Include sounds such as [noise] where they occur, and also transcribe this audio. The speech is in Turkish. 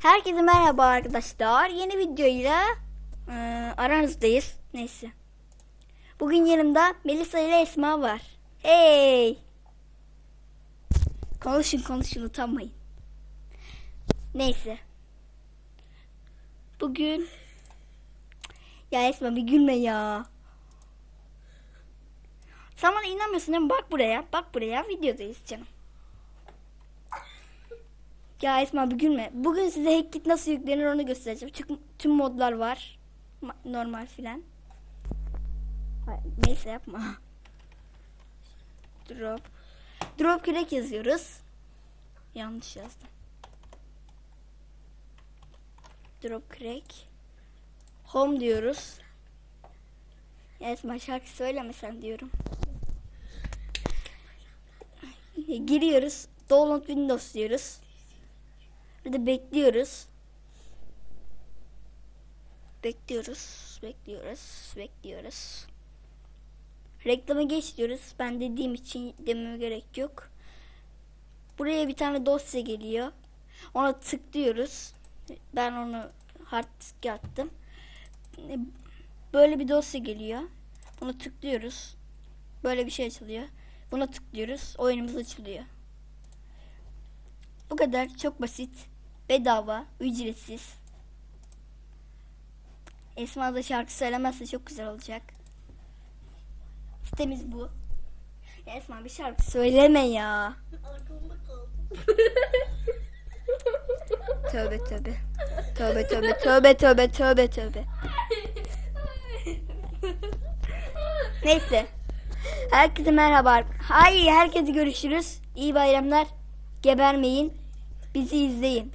Herkese merhaba arkadaşlar. Yeni videoyla e, aranızdayız. Neyse. Bugün yanımda Melisa ile Esma var. Hey! Konuşun konuşun utanmayın. Neyse. Bugün ya Esma bir gülme ya. Sen bana inanmıyorsun değil mi? Bak buraya. Bak buraya. Videodayız canım. Ya Esma bir gülme. Bugün size Hackit nasıl yüklenir onu göstereceğim. Çünkü tüm modlar var. Ma- Normal filan. Neyse yapma. [laughs] Drop. Drop crack yazıyoruz. Yanlış yazdım. Drop crack. Home diyoruz. Esma şarkı söylemesen diyorum. Giriyoruz. Download Windows diyoruz. Bir bekliyoruz. Bekliyoruz, bekliyoruz, bekliyoruz. Reklama geç diyoruz. Ben dediğim için dememe gerek yok. Buraya bir tane dosya geliyor. Ona tıklıyoruz. Ben onu hard disk attım. Böyle bir dosya geliyor. Buna tıklıyoruz. Böyle bir şey açılıyor. Buna tıklıyoruz. Oyunumuz açılıyor. Bu kadar çok basit. Bedava, ücretsiz. Esma da şarkı söylemezse çok güzel olacak. Sitemiz bu. Ya Esma bir şarkı söyleme ya. Tövbe tövbe. Tövbe tövbe tövbe tövbe tövbe tövbe. Neyse. Herkese merhaba. Hayır herkese görüşürüz. İyi bayramlar. Gebermeyin. Bizi izleyin.